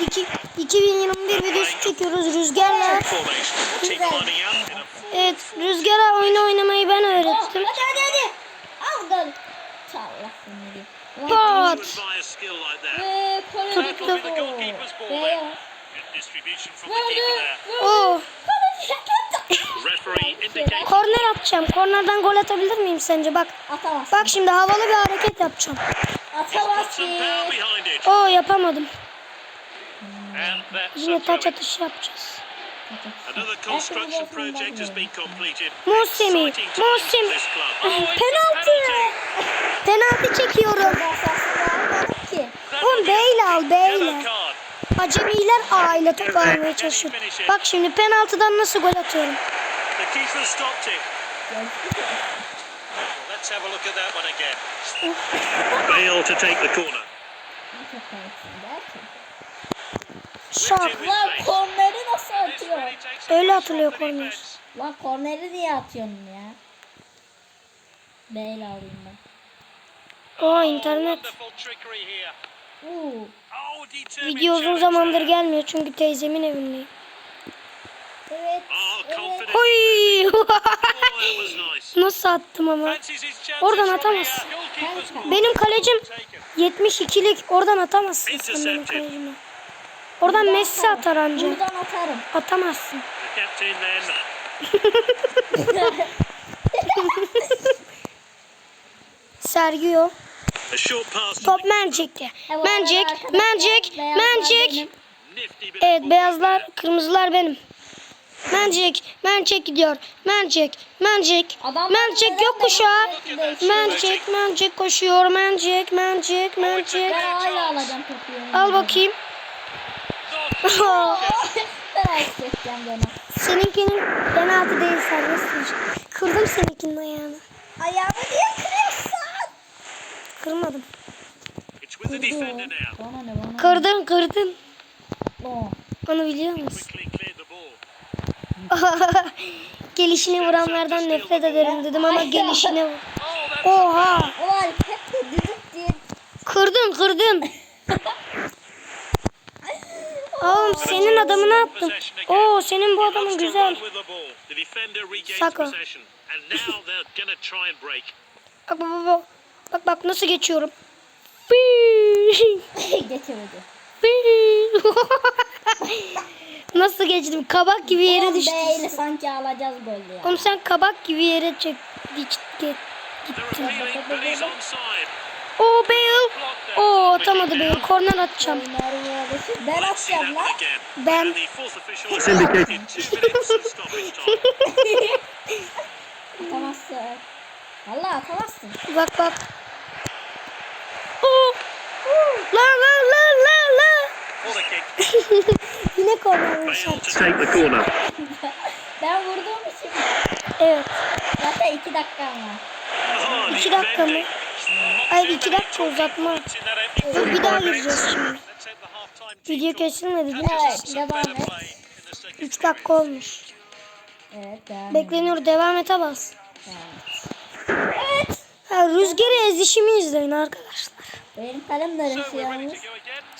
İki- 2021 videosu çekiyoruz Rüzgar'la. Evet Rüzgar'a oyun oynamayı ben öğrettim. Hadi hadi hadi. Al. Pat. Tuttu. Oh. Korner atacağım. Kornerden gol atabilir miyim sence? Bak. Atamazsın. Bak şimdi havalı bir hareket yapacağım. İt. Oo yapamadım. Yine taç atışı yapacağız. Muhsemi. this club. Oh, Penaltı. Penaltı çekiyorum. Oğlum beyle al beyle. Acemiler A ile top almaya çalışıyor. Bak şimdi penaltıdan nasıl gol atıyorum. Let's have a look at that one again. Bale to take the corner. Şak. Lan korneri nasıl atıyor? Öyle the atılıyor korner. Lan korneri niye atıyorsun ya? Beyle alayım ben. Oo internet. Oh, determined Video uzun zamandır gelmiyor çünkü teyzemin evindeyim. Evet. Oh, Evet. Oy! Nasıl attım ama. Oradan atamazsın. Benim kalecim Taken. 72'lik. Oradan atamazsın sen benim kalecime. Oradan Messi atar anca. Buradan atarım. Atamazsın. Sergio. Top Mencek'te. Mencek, Mencek, Mencek. Evet beyazlar, kırmızılar benim. Mencek, Mencek gidiyor. Mencek, Mencek. Adam Mencek gökkuşağı. Mencek, Mencek koşuyor. Mencek, Mencek, Mencek. Ben hala alacağım topu. Al bakayım. Seninkinin penaltı değil serbest. Kırdım seninkinin ayağını. Ayağımı niye kırıyorsun? Kırmadım. Kırdın, kırdın. Oo. Onu biliyor musun? Gelişine vuranlardan nefret ederim dedim ama gelişine vur. Oh, Oha! Ulan hep düdük diye. Kırdın, kırdın. Oğlum senin adamı ne yaptım? Oo senin bu adamın güzel. break. Bak bak bak. Bak bak, nasıl geçiyorum. Geçemedi. nasıl geçtim? Kabak gibi yere düştüm. Beyle sanki alacağız golü ya. Oğlum sen kabak gibi yere çek. Git, git. They're appealing, but he's onside. Oo Bale. Blocked that. Oo atamadı Bale. Korner atacağım. Ben atacağım lan. Ben-. Atamazsın. Valla atamazsın. Bak bak. Oo. La la la la la. What a kick. Yine korner vuruş Bale attı. to take the corner. Ben vurduğum için Evet. zaten iki dakikam var. İki dakika mı? Hayır iki dakika uzatma. Dur bir daha gireceğiz şimdi. Video kesilmedi değil mi? Evet devam et. 3 dakika olmuş. Evet devam et. Bekleniyor devam et bas. Evet. Ha, rüzgarı ezişimi izleyin arkadaşlar. Benim kalem de yalnız?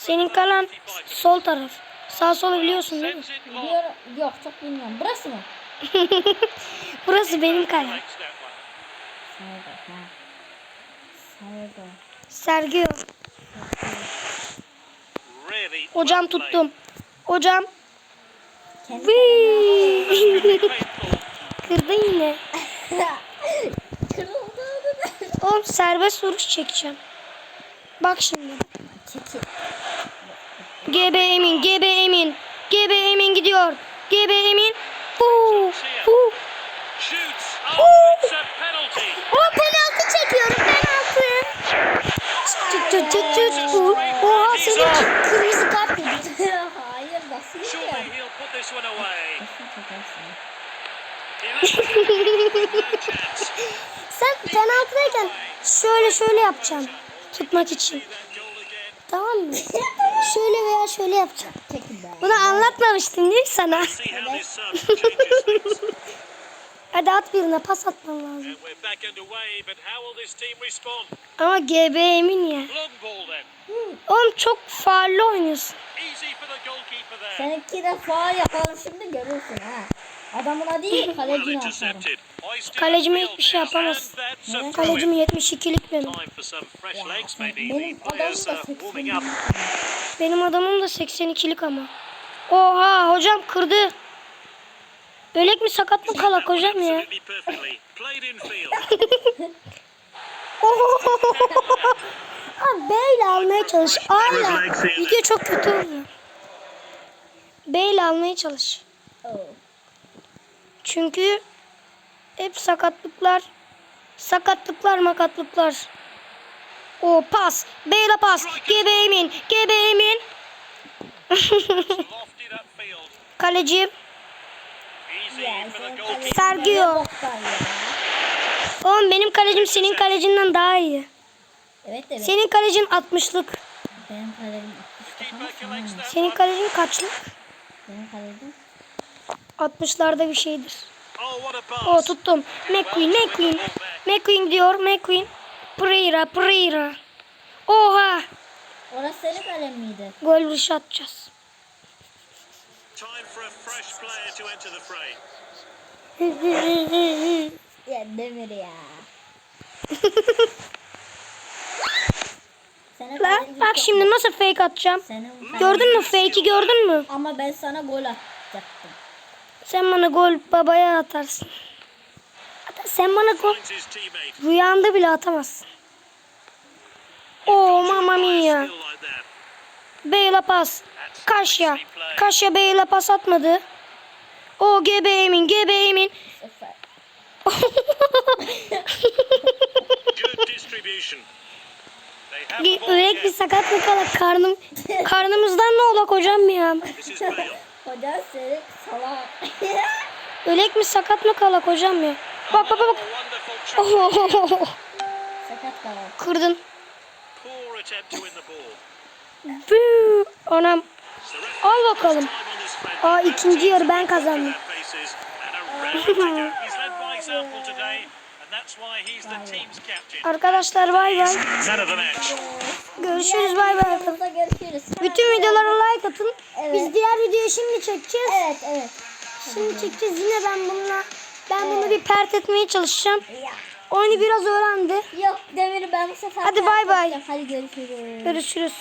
Senin kalan sol taraf. Sağ solu biliyorsun değil mi? Biliyorum. Yok çok bilmiyorum. Burası mı? Burası benim kalem. Sergio. Hocam tuttum. Hocam. Kırdın yine. Kırıldı. Oğlum serbest vuruş çekeceğim. Bak şimdi. Çekil. GB Emin, GB Emin. GB Emin gidiyor. GB Emin. Huu, huu. Shoots. Oh, it's a penalty. O penaltı çekiyorum penaltı. Tut tut tut. Huu. Oha senin kırmızı kart yedi. Hayır Surely ya? Sen penaltıdayken şöyle şöyle yapacaksın. Tutmak için. Tamam mı? Şöyle veya şöyle be. Bunu anlatmamıştım değil mi sana? Hadi at birine pas atman lazım. Ama GB Emin ya. Oğlum çok faalli oynuyorsun. There. Seninki de faal yapalım şimdi görürsün ha. Adamına değil Well kalecine atarım. Kalecime hiçbir şey yapamaz. throw-in. Kalecim 72'lik benim. Benim adamım da uh, warming 80 up. Benim adamım da 82'lik ama. Oha hocam kırdı. Bölek mi sakat mı kalak hocam ya? Abi B ile almaya çalış. A ile. Video çok kötü oldu. B ile almaya çalış. Oh. Çünkü hep sakatlıklar. Sakatlıklar makatlıklar. O pas. B ile pas. GB Emin. GB Emin. Kaleci. Sergio. Oğlum benim kalecim senin kalecinden daha iyi. Evet evet. Senin kalecin 60'lık. Benim kalecim 60 Keeper daha collects that Senin one. kalecin kaçlık? Benim kalecim 60'larda bir şeydir. Oh, O pass. tuttum. McQueen, McQueen. McQueen diyor, McQueen. Pereira, Pereira. Oha! Orası senin kalem miydi? Gol vuruşu atacağız. Ya Demir ya. Kalecin bak şimdi nasıl fake atacağım. Senin Gördün mü fake'i gördün mü? Ama ben sana gol atacaktım. Sen bana gol babaya atarsın. Hatta sen bana gol rüyanda bile atamazsın. Oo mamma mia. Beyla pas. Kaşya. Kaşya Beyla pas atmadı. O gebe emin gebe emin. The Bir sakat mı kalak karnım karnımızdan ne olak hocam ya? This is Bale. Hoca seni salak. Ölek mi sakat mı kalak hocam ya? Bak bak bak. Oh. Sakat kalak. Kırdın. Buu. Anam. Al bakalım. Aa ikinci yarı ben kazandım. Arkadaşlar bay bay. Görüşürüz bay bay. Görüşürüz. Bütün videolara like atın. Evet. Biz diğer videoyu şimdi çekeceğiz. Evet evet. Şimdi çekeceğiz yine ben bununla ben bunu bir pert etmeye çalışacağım. Oyunu biraz öğrendi. Yok Demir ben bu sefer Hadi bay bay. Hadi görüşürüz. Görüşürüz.